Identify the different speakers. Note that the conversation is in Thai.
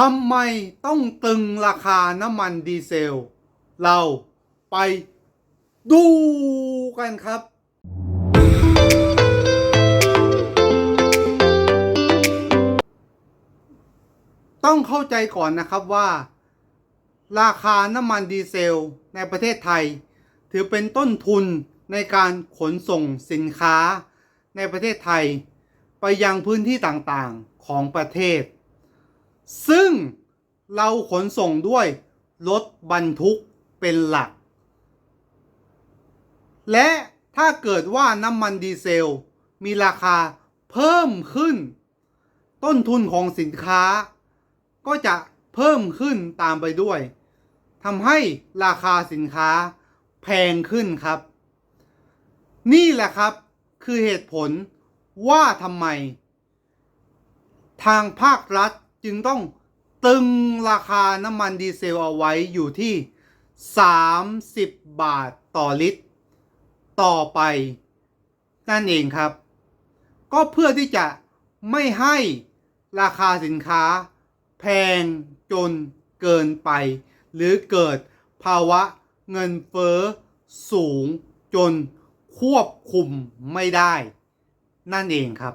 Speaker 1: ทำไมต้องตึงราคาน้ำมันดีเซล เราไปดูกันครับ ต้องเข้าใจก่อนนะครับว่า ราคาน้ำมันดีเซลในประเทศไทย ถือเป็นต้นทุนในการขนส่งสินค้าในประเทศไทย ไปยังพื้นที่ต่างๆของประเทศ ซึ่งเราขนส่งด้วยรถบรรทุกเป็นหลัก และถ้าเกิดว่าน้ำมันดีเซล มีราคาเพิ่มขึ้น ต้นทุนของสินค้า ก็จะเพิ่มขึ้นตามไปด้วยทำให้ราคาสินค้าแพงขึ้นครับ นี่แหละครับคือเหตุผลว่าทำไม ทางภาครัฐ จึงต้องตึงราคาน้ำมันดีเซลเอาไว้อยู่ที่ 30 บาทต่อลิตร ต่อไป นั่นเองครับ ก็เพื่อที่จะไม่ให้ราคาสินค้า แพงจนเกินไป หรือเกิดภาวะเงินเฟ้อสูงจนควบคุมไม่ได้ นั่นเองครับ